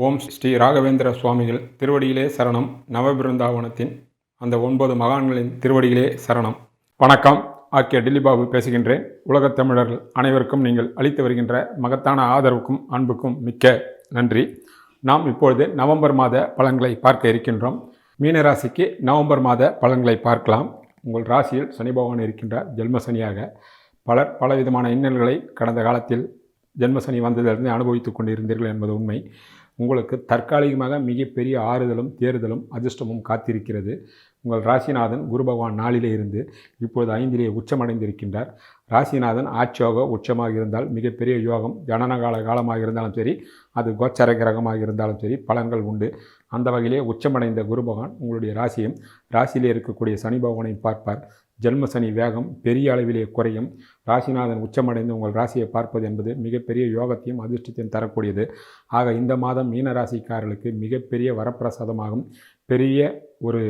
ஓம் ஸ்ரீ ராகவேந்திர சுவாமிகள் திருவடியிலே சரணம். நவபிருந்தாவனத்தின் அந்த ஒன்பது மகான்களின் திருவடியிலே சரணம். வணக்கம். ஆக்கிய டில்லிபாபு பேசுகின்றேன். உலகத் தமிழர்கள் அனைவருக்கும் நீங்கள் அளித்து வருகின்ற மகத்தான ஆதரவுக்கும் அன்புக்கும் மிக்க நன்றி. நாம் இப்பொழுது நவம்பர் மாத பலன்களை பார்க்க இருக்கின்றோம். மீனராசிக்கு நவம்பர் மாத பலன்களை பார்க்கலாம். உங்கள் ராசியில் சனி பகவான் இருக்கின்றார் ஜென்மசனியாக பலர் பலவிதமான இன்னல்களை கடந்த காலத்தில் ஜென்மசனி வந்ததிலிருந்து அனுபவித்துக் கொண்டிருந்தீர்கள் என்பது உண்மை. உங்களுக்கு தற்காலிகமாக மிகப்பெரிய ஆறுதலும் தேர்தலும் அதிர்ஷ்டமும் காத்திருக்கிறது. உங்கள் ராசிநாதன் குரு பகவான் நாளிலே இருந்து இப்பொழுது ஐந்திலே உச்சமடைந்திருக்கின்றார். ராசிநாதன் ஆட்சியோக உச்சமாக இருந்தால் மிகப்பெரிய யோகம் ஜனனகால காலமாக இருந்தாலும் சரி அது கோச்சர கிரகமாக இருந்தாலும் சரி பலன்கள் உண்டு. அந்த வகையிலே உச்சமடைந்த குரு பகவான் உங்களுடைய ராசியும் ராசியிலே இருக்கக்கூடிய சனி பகவானையும் பார்ப்பார். ஜென்ம சனி வேகம் பெரிய அளவிலே குறையும். ராசிநாதன் உச்சமடைந்து உங்கள் ராசியை பார்ப்பது என்பது மிகப்பெரிய யோகத்தையும் அதிர்ஷ்டத்தையும் தரக்கூடியது. ஆக இந்த மாதம் மீன ராசிக்காரர்களுக்கு மிகப்பெரிய வரப்பிரசாதமாகும். பெரிய ஒரு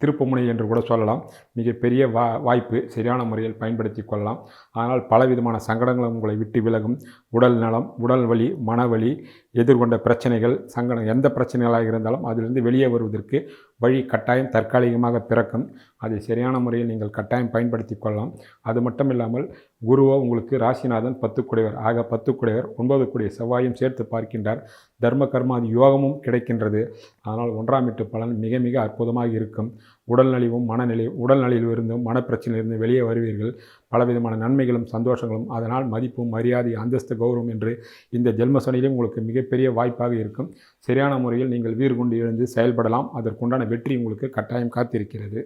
திருப்புமுனை என்று கூட சொல்லலாம். மிகப்பெரிய வா வாய்ப்பு சரியான முறையில் பயன்படுத்தி கொள்ளலாம். ஆனால் பலவிதமான சங்கடங்களும் உங்களை விட்டு விலகும். உடல் நலம் உடல் வலி மனவலி எதிர்கொண்ட பிரச்சனைகள் சங்கடம் எந்த பிரச்சனைகளாக இருந்தாலும் அதிலிருந்து வெளியே வருவதற்கு வழி கட்டாயம் தற்காலிகமாக பிறக்கும். அதை சரியான முறையில் நீங்கள் கட்டாயம் பயன்படுத்தி கொள்ளலாம். அது மட்டும் இல்லாமல் குருவோ உங்களுக்கு ராசிநாதன் பத்துக்குடையவர். ஆக பத்துக்குடையவர் ஒன்பது குடைய செவ்வாயும் சேர்த்து பார்க்கின்றார். தர்ம கர்மாதி யோகமும் கிடைக்கின்றது. அதனால் ஒன்றாம் எட்டு பலன் மிக மிக அற்புதமாக இருக்கும். உடல்நலிவும் மனநிலை உடல்நலிவிலிருந்தும் மனப்பிரச்சனையிலிருந்து வெளியே வருவீர்கள். பலவிதமான நன்மைகளும் சந்தோஷங்களும் அதனால் மதிப்பும் மரியாதை அந்தஸ்து கௌரவம் என்று இந்த ஜென்மசனியிலும் உங்களுக்கு மிகப்பெரிய வாய்ப்பாக இருக்கும். சரியான முறையில் நீங்கள் வீறு கொண்டு எழுந்து செயல்படலாம். அதற்குண்டான வெற்றி உங்களுக்கு கட்டாயம் காத்திருக்கிறது.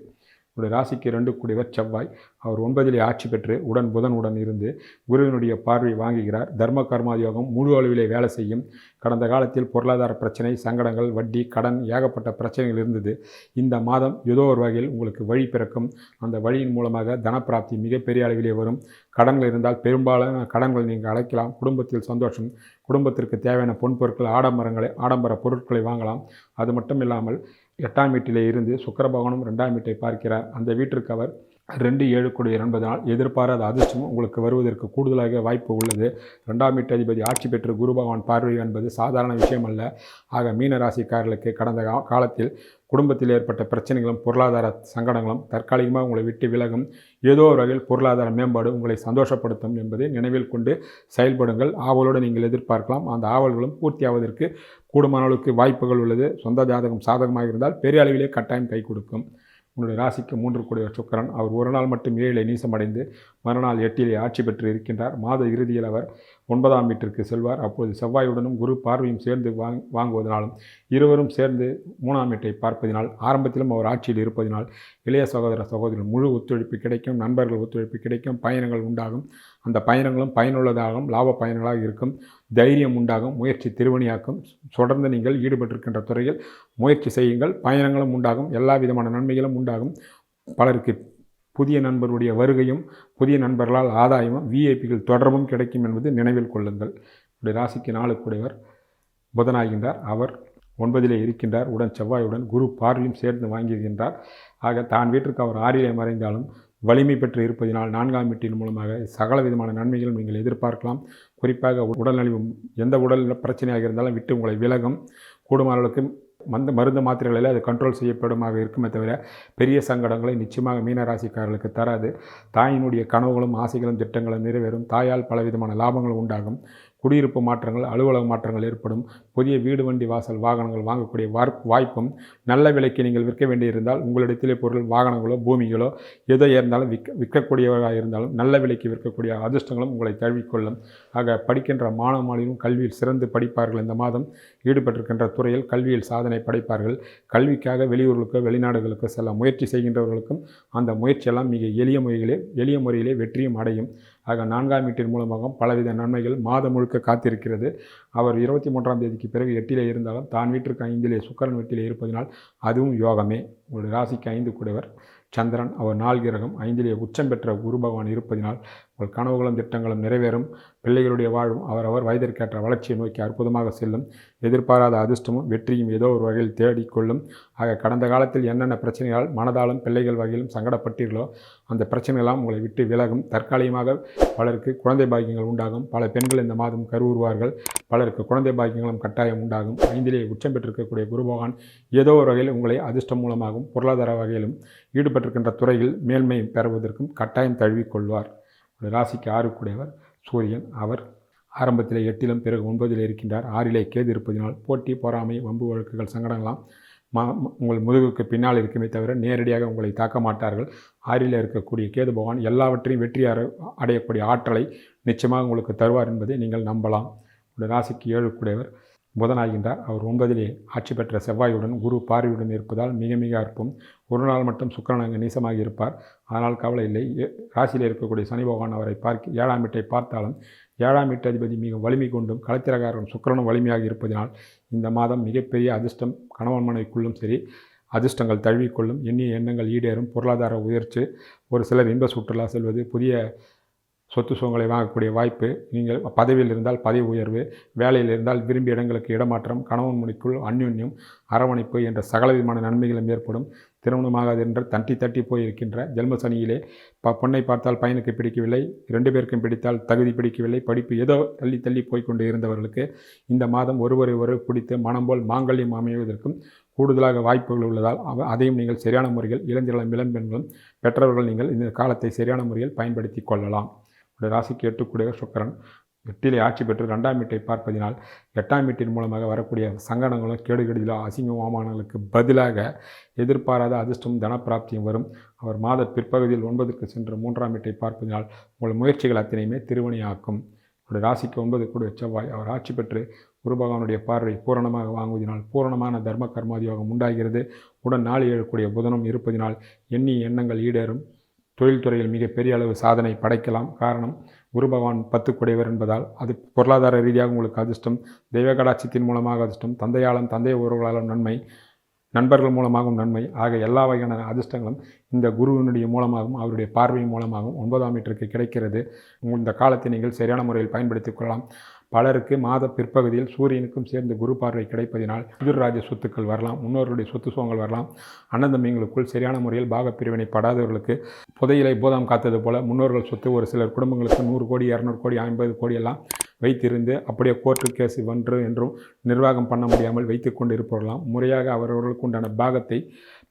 உங்களுடைய ராசிக்கு ரெண்டு கூடியவர் செவ்வாய். அவர் ஒன்பதிலே ஆட்சி பெற்று உடன் புதன் உடன் இருந்து குருவினுடைய பார்வை வாங்குகிறார். தர்ம கர்மாதியோகம் முழு அளவிலே வேலை செய்யும். கடந்த காலத்தில் பொருளாதார பிரச்சனை சங்கடங்கள் வட்டி கடன் ஏகப்பட்ட பிரச்சனைகள் இருந்தது. இந்த மாதம் ஏதோ ஒரு வகையில் உங்களுக்கு வழி பிறக்கும். அந்த வழியின் மூலமாக தனப்பிராப்தி மிகப்பெரிய அளவிலே வரும். கடன்கள் இருந்தால் பெரும்பாலான கடன்கள் நீங்கள் அழைக்கலாம் குடும்பத்தில் சந்தோஷம் குடும்பத்திற்கு தேவையான பொன் பொருட்கள் ஆடம்பரங்களை ஆடம்பர பொருட்களை வாங்கலாம். அது மட்டும் இல்லாமல் எட்டாம் வீட்டிலே இருந்து சுக்கர பகவானும் ரெண்டாம் வீட்டை பார்க்கிறார். அந்த வீட்டிற்கு அவர் ரெண்டு ஏழு கூடிய என்பதனால் எதிர்பாராத அதிர்ஷ்டம் உங்களுக்கு வருவதற்கு கூடுதலாக வாய்ப்பு உள்ளது. ரெண்டாம் வீட்டு அதிபதி ஆட்சி பெற்று குரு பகவான் பார்வை என்பது சாதாரண விஷயம் அல்ல. ஆக மீனராசிக்காரர்களுக்கு கடந்த காலத்தில் குடும்பத்தில் ஏற்பட்ட பிரச்சனைகளும் பொருளாதார சங்கடங்களும் தற்காலிகமாக உங்களை விட்டு விலகும். ஏதோ ஒரு வகையில் பொருளாதார மேம்பாடு உங்களை சந்தோஷப்படுத்தும் என்பதை நினைவில் கொண்டு செயல்படுங்கள். ஆவலோடு நீங்கள் எதிர்பார்க்கலாம். அந்த ஆவல்களும் பூர்த்தியாவதற்கு கூடுமான அளவுக்கு வாய்ப்புகள் உள்ளது. சொந்த ஜாதகம் சாதகமாக இருந்தால் பெரிய அளவிலே கட்டாயம் கை கொடுக்கும். உங்களுடைய ராசிக்கு மூன்று கூடிய சுக்கரன் அவர் ஒரு நாள் மட்டும் ஏழிலே நீசமடைந்து மறுநாள் எட்டிலே ஆட்சி பெற்று இருக்கின்றார். மாத இறுதியில் அவர் ஒன்பதாம் வீட்டிற்கு செல்வார். அப்போது செவ்வாயுடனும் குரு பார்வையும் சேர்ந்து வாங் வாங்குவதனாலும் இருவரும் சேர்ந்து மூணாம் வீட்டை பார்ப்பதினால் ஆரம்பத்திலும் அவர் ஆட்சியில் இருப்பதினால் இளைய சகோதர சகோதரர்கள் முழு ஒத்துழைப்பு கிடைக்கும் நண்பர்கள் ஒத்துழைப்பு கிடைக்கும் பயணங்கள் உண்டாகும். அந்த பயணங்களும் பயனுள்ளதாகவும் லாப பயணங்களாக இருக்கும். தைரியம் உண்டாகும் முயற்சி திருவணியாக்கும். தொடர்ந்து நீங்கள் ஈடுபட்டிருக்கின்ற துறையில் முயற்சி செய்யுங்கள் பயணங்களும் உண்டாகும் எல்லா விதமான நன்மைகளும் உண்டாகும். பலருக்கு புதிய நண்பருடைய வருகையும் புதிய நண்பர்களால் ஆதாயமும் விஐபிகள் தொடர்பும் கிடைக்கும் என்பது நினைவில் கொள்ளுங்கள். இப்படி ராசிக்கு நாளுக்குடையவர் புதனாகின்றார். அவர் ஒன்பதிலே இருக்கின்றார். உடன் செவ்வாயுடன் குரு பார்வையும் சேர்ந்து வாங்கியிருக்கின்றார். ஆக தான் வீட்டிற்கு அவர் ஆறிலே மறைந்தாலும் வலிமை பெற்று இருப்பதினால் நான்காம் வீட்டின் மூலமாக சகல விதமான நன்மைகளும் நீங்கள் எதிர்பார்க்கலாம். குறிப்பாக உடல்நலிவு எந்த உடல் பிரச்சனையாக இருந்தாலும் விட்டு உங்களை விலகும். கூடுமான அளவுக்கு மந்த மருந்து மாத்திரைகளில் அது கண்ட்ரோல் செய்யப்படுமாக இருக்குமே தவிர பெரிய சங்கடங்களை நிச்சயமாக மீனராசிக்காரர்களுக்கு தராது. தாயினுடைய கனவுகளும் ஆசைகளும் திட்டங்களும் நிறைவேறும். தாயால் பலவிதமான லாபங்கள் உண்டாகும். குடியிருப்பு மாற்றங்கள் அலுவலக மாற்றங்கள் ஏற்படும். புதிய வீடு வண்டி வாசல் வாகனங்கள் வாங்கக்கூடிய வார் வாய்ப்பும் நல்ல விலைக்கு நீங்கள் விற்க வேண்டியிருந்தால் உங்களிடத்திலே பொருள் வாகனங்களோ பூமிகளோ எதோ இருந்தாலும் விற்க விற்கக்கூடியவராக இருந்தாலும் நல்ல விலைக்கு விற்கக்கூடிய அதிர்ஷ்டங்களும் உங்களை தழுவிக்கொள்ளும். ஆக படிக்கின்ற மாணவ மாணவியும் கல்வியில் சிறந்து படிப்பார்கள். இந்த மாதம் ஈடுபட்டிருக்கின்ற துறையில் கல்வியில் சாதனை படைப்பார்கள். கல்விக்காக வெளியூர்களுக்கோ வெளிநாடுகளுக்கோ செல்ல முயற்சி செய்கின்றவர்களுக்கும் அந்த முயற்சியெல்லாம் மிக எளிய முறையிலே எளிய முறையிலே வெற்றியும் அடையும். ஆக நான்காம் வீட்டின் மூலமாக பலவித நன்மைகள் மாதம் முழுக்க காத்திருக்கிறது. அவர் இருபத்தி மூன்றாம் தேதிக்கு பிறகு எட்டிலே இருந்தாலும் தான் வீட்டிற்கு ஐந்திலே சுக்கரன் வீட்டிலே இருப்பதினால் அதுவும் யோகமே. உங்களுடைய ராசிக்கு ஐந்து கூடவர் சந்திரன் அவர் நாள் கிரகம் ஐந்திலே உச்சம் பெற்ற குரு பகவான் இருப்பதினால் உங்கள் கனவுகளும் திட்டங்களும் நிறைவேறும். பிள்ளைகளுடைய வாழ்வும் அவர் வயதிற்கேற்ற வளர்ச்சியை நோக்கி அற்புதமாக செல்லும். எதிர்பாராத அதிர்ஷ்டமும் வெற்றியும் ஏதோ ஒரு வகையில் தேடிக்கொள்ளும். ஆக கடந்த காலத்தில் என்னென்ன பிரச்சனைகளால் மனதாலும் பிள்ளைகள் வகையிலும் சங்கடப்பட்டீர்களோ அந்த பிரச்சனைகளாம் உங்களை விட்டு விலகும். தற்காலிகமாக பலருக்கு குழந்தை பாக்கியங்கள் உண்டாகும். பல பெண்கள் இந்த மாதம் கருவுறுவார்கள் பலருக்கு குழந்தை பாக்கியங்களும் கட்டாயம் உண்டாகும். ஐந்திலே உச்சம் பெற்றிருக்கக்கூடிய குரு பகவான் ஏதோ ஒரு வகையில் உங்களை அதிர்ஷ்டம் மூலமாகவும் பொருளாதார வகையிலும் ஈடுபட்டிருக்கின்ற துறையில் மேன்மை பெறுவதற்கும் கட்டாயம் தழுவிக்கொள்வார். ஒரு ராசிக்கு ஆறுக்குடையவர் சூரியன். அவர் ஆரம்பத்தில் எட்டிலும் பிறகு ஒன்பதில் இருக்கின்றார். ஆறிலே கேது இருப்பதினால் போட்டி பொறாமை வம்பு வழக்குகள் சங்கடங்களாம் மா உங்கள் முதுகுக்கு பின்னால் இருக்குமே தவிர நேரடியாக உங்களை தாக்க மாட்டார்கள். ஆறில் இருக்கக்கூடிய கேது பகவான் எல்லாவற்றையும் வெற்றி அடையக்கூடிய ஆற்றலை நிச்சயமாக உங்களுக்கு தருவார் என்பதை நீங்கள் நம்பலாம். உங்கள் ராசிக்கு ஏழு புதனாகின்றார். அவர் ஒன்பதிலே ஆட்சி பெற்ற செவ்வாயுடன் குரு பார்வையுடன் இருப்பதால் மிக மிக அற்பும். ஒரு நாள் மட்டும் சுக்கரன் அங்கு நீசமாக இருப்பார். ஆனால் கவலை இல்லை. ராசியில் இருக்கக்கூடிய சனி பகவான் அவரை பார்க்க ஏழாம் வீட்டை பார்த்தாலும் ஏழாம் வீட்டு அதிபதி மிக வலிமை கொண்டும் களத்திரகாரன் சுக்கரனும் வலிமையாக இருப்பதனால் இந்த மாதம் மிகப்பெரிய அதிர்ஷ்டம் கணவன் மனைவிக்குள்ளும் சரி அதிர்ஷ்டங்கள் தழுவிக்கொள்ளும். எண்ணிய எண்ணங்கள் ஈடேறும். பொருளாதார உயர்ச்சி ஒரு சிலர் இன்ப சுற்றுலா செல்வது புதிய சொத்து சுகங்களை வாங்கக்கூடிய வாய்ப்பு நீங்கள் பதவியில் இருந்தால் பதவி உயர்வு வேலையில் இருந்தால் விரும்பிய இடங்களுக்கு இடமாற்றம் கணவன் மணிக்குள் அந்யுன்யம் அரவணைப்பு என்ற சகல விதமான நன்மைகளும் ஏற்படும். திருமணமாகாது என்று தட்டி தட்டி போயிருக்கின்ற ஜென்ம சனியிலே ப பொண்ணை பார்த்தால் பையனுக்கு பிடிக்கவில்லை ரெண்டு பேருக்கும் பிடித்தால் தகுதி பிடிக்கவில்லை படிப்பு ஏதோ தள்ளி தள்ளி போய்கொண்டு இருந்தவர்களுக்கு இந்த மாதம் ஒருவரை ஒரு பிடித்து மனம் போல் மாங்கல்யம் அமைவதற்கும் கூடுதலாக வாய்ப்புகள் உள்ளதால் அவ அதையும் நீங்கள் சரியான முறையில் இளைஞர்களும் இளம்பெண்களும் பெற்றவர்கள் நீங்கள் இந்த காலத்தை சரியான முறையில் பயன்படுத்தி கொள்ளலாம். உடைய ராசிக்கு எட்டுக்கூடிய சுக்கரன் எட்டிலே ஆட்சி பெற்று ரெண்டாம் வீட்டை பார்ப்பதினால் எட்டாம் வீட்டின் மூலமாக வரக்கூடிய சங்கடங்களும் கேடுகெடுதலோ அசிங்க அவமானங்களுக்கு பதிலாக எதிர்பாராத அதிர்ஷ்டம் தனப்பிராப்தியும் வரும். அவர் மாத பிற்பகுதியில் ஒன்பதுக்கு சென்று மூன்றாம் வீட்டை பார்ப்பதினால் உங்கள் முயற்சிகள் அத்தனையுமே திருவணியாக்கும். அவருடைய ராசிக்கு ஒன்பது கூட செவ்வாய். அவர் ஆட்சி பெற்று குரு பகவானுடைய பார்வை பூரணமாக வாங்குவதனால் பூரணமான தர்ம கர்மாதியோகம் உண்டாகிறது. உடன் நாளை எழக்கூடிய புதனும் இருப்பதினால் எண்ணி எண்ணங்கள் ஈடேறும். தொழில்துறையில் மிகப்பெரிய அளவு சாதனை படைக்கலாம். காரணம் குரு பகவான் பத்து குடைவர் என்பதால் அது பொருளாதார ரீதியாக உங்களுக்கு அதிர்ஷ்டம் தெய்வ கடாட்சியத்தின் மூலமாக அதிர்ஷ்டம் தந்தையாலும் தந்தை உறவுகளாலும் நன்மை நண்பர்கள் மூலமாகவும் நன்மை ஆக எல்லா வகையான அதிர்ஷ்டங்களும் இந்த குருவினுடைய மூலமாகவும் அவருடைய பார்வையின் மூலமாகவும் ஒன்பதாம் மீட்டருக்கு கிடைக்கிறது. இந்த காலத்தை நீங்கள் சரியான முறையில் பயன்படுத்திக் கொள்ளலாம். பலருக்கு மாத பிற்பகுதியில் சூரியனுக்கும் சேர்ந்து குரு பார்வை கிடைப்பதினால் எதிர்ராஜ சொத்துக்கள் வரலாம் முன்னோர்களுடைய சொத்து சுகங்கள் வரலாம். அன்னந்தம்பிங்களுக்குள் சரியான முறையில் பாக பிரிவினை படாதவர்களுக்கு புதையிலை போதாம் காத்தது போல முன்னோர்கள் சொத்து ஒரு சிலர் குடும்பங்களுக்கு நூறு கோடி இரநூறு கோடி ஐம்பது கோடி எல்லாம் வைத்திருந்து அப்படியே கோர்ட்டு கேஸ் வென்று என்றும் நிர்வாகம் பண்ண முடியாமல் வைத்து கொண்டு இருப்பவர்களாம் முறையாக அவர்களுக்கு உண்டான பாகத்தை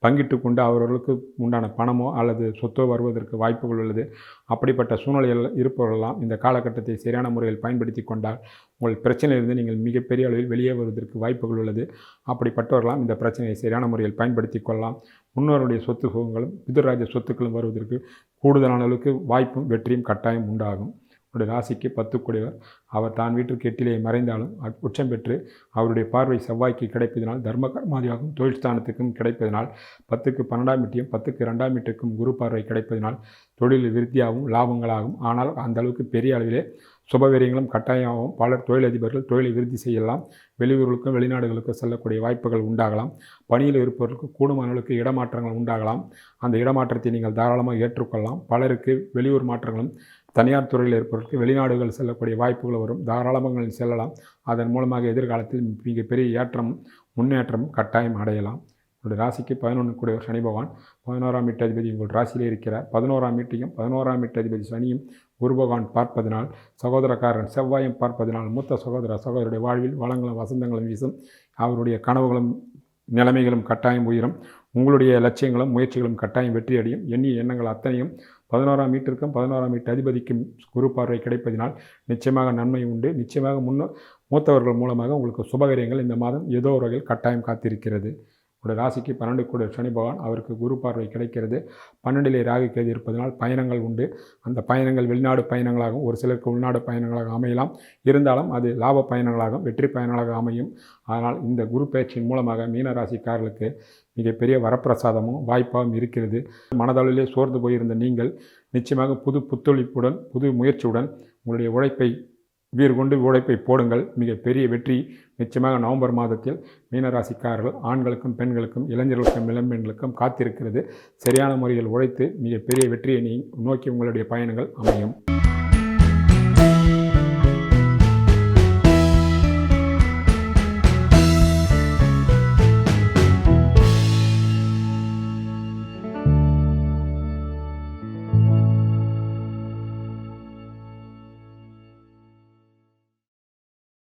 பங்கிட்டு கொண்டு அவர்களுக்கு உண்டான பணமோ அல்லது சொத்தோ வருவதற்கு வாய்ப்புகள் உள்ளது. அப்படிப்பட்ட சூழ்நிலையில் இருப்பவர்களெல்லாம் இந்த காலகட்டத்தை சரியான முறையில் பயன்படுத்தி கொண்டால் உங்கள் பிரச்சனையிலிருந்து நீங்கள் மிகப்பெரிய அளவில் வெளியே வருவதற்கு வாய்ப்புகள் உள்ளது. அப்படிப்பட்டவர்களாம் இந்த பிரச்சனையை சரியான முறையில் பயன்படுத்தி கொள்ளலாம். முன்னோருடைய சொத்து சுகங்களும் பிதர்ராஜ சொத்துக்களும் வருவதற்கு கூடுதலான அளவுக்கு வாய்ப்பும் வெற்றியும் கட்டாயம் உண்டாகும். அவருடைய ராசிக்கு பத்துக்குடையவர். அவர் தான் வீட்டிற்கு எட்டிலே மறைந்தாலும் உச்சம் பெற்று அவருடைய பார்வை செவ்வாய்க்கு கிடைப்பதனால் தர்ம கர்மாதியாகவும் தொழில் ஸ்தானத்துக்கும் கிடைப்பதனால் பத்துக்கு பன்னெண்டாம் மீட்டியும் பத்துக்கு ரெண்டாம் மீட்டருக்கும் குரு பார்வை கிடைப்பதனால் தொழில் விருத்தியாகவும் லாபங்களாகும் ஆனால் அந்த அளவுக்கு பெரிய அளவிலே சுபவீரியங்களும் கட்டாயமாகவும் பலர் தொழிலதிபர்கள் தொழிலை விருத்தி செய்யலாம். வெளியூர்களுக்கும் வெளிநாடுகளுக்கும் செல்லக்கூடிய வாய்ப்புகள் உண்டாகலாம். பணியில் இருப்பவர்களுக்கு கூடுமான அளவுக்கு இடமாற்றங்கள் உண்டாகலாம். அந்த இடமாற்றத்தை நீங்கள் தாராளமாக ஏற்றுக்கொள்ளலாம். பலருக்கு வெளியூர் மாற்றங்களும் தனியார் துறையில் இருப்பவர்களுக்கு வெளிநாடுகள் செல்லக்கூடிய வாய்ப்புகள் வரும். தாராளமாக செல்லலாம். அதன் மூலமாக எதிர்காலத்தில் மிகப்பெரிய ஏற்றம் முன்னேற்றம் கட்டாயம் அடையலாம். உங்களுடைய ராசிக்கு பதினொன்று கூடிய சனி பகவான். பதினோராம் வீட்டு அதிபதி உங்கள் ராசியிலே இருக்கிறார். பதினோராம் வீட்டையும் பதினோராம் வீட்டு அதிபதி சனியும் குரு பகவான் பார்ப்பதனால் சகோதரக்காரன் செவ்வாயும் பார்ப்பதனால் மூத்த சகோதர சகோதரருடைய வாழ்வில் வளங்களும் வசந்தங்களும் வீசும். அவருடைய கனவுகளும் நிலைமைகளும் கட்டாயம் உயரும். உங்களுடைய லட்சியங்களும் முயற்சிகளும் கட்டாயம் வெற்றியடையும். எண்ணிய எண்ணங்கள் அத்தனையும் பதினோராம் வீட்டிற்கும் பதினோராம் வீட்டு அதிபதிக்கும் குரு பார்வை கிடைப்பதினால் நிச்சயமாக நன்மை உண்டு. நிச்சயமாக முன்ன மூத்தவர்கள் மூலமாக உங்களுக்கு சுபகரியங்கள் இந்த மாதம் ஏதோ ஒரு வகையில் கட்டாயம் காத்திருக்கிறது. உங்களுடைய ராசிக்கு பன்னெண்டு கூட சனி பகவான் அவருக்கு குரு பார்வை கிடைக்கிறது. பன்னெண்டிலே ராகு கேது இருப்பதனால் பயணங்கள் உண்டு. அந்த பயணங்கள் வெளிநாடு பயணங்களாகவும் ஒரு சிலருக்கு உள்நாடு பயணங்களாக அமையலாம். இருந்தாலும் அது லாப பயணங்களாகவும் வெற்றி பயணங்களாக அமையும். ஆனால் இந்த குரு பயிற்சியின் மூலமாக மீனராசிக்காரர்களுக்கு மிகப்பெரிய வரப்பிரசாதமும் வாய்ப்பாகவும் இருக்கிறது. மனதளவிலே சோர்ந்து போயிருந்த நீங்கள் நிச்சயமாக புது புத்துழிப்புடன் புது முயற்சியுடன் உங்களுடைய உழைப்பை வீர் கொண்டு உழைப்பை போடுங்கள். மிகப்பெரிய வெற்றி நிச்சயமாக நவம்பர் மாதத்தில் மீனராசிக்காரர்கள் ஆண்களுக்கும் பெண்களுக்கும் இளைஞர்களுக்கும் இளம்பெண்களுக்கும் காத்திருக்கிறது. சரியான முறையில் உழைத்து மிகப்பெரிய வெற்றியை நீ நோக்கி உங்களுடைய பயணங்கள் அமையும்.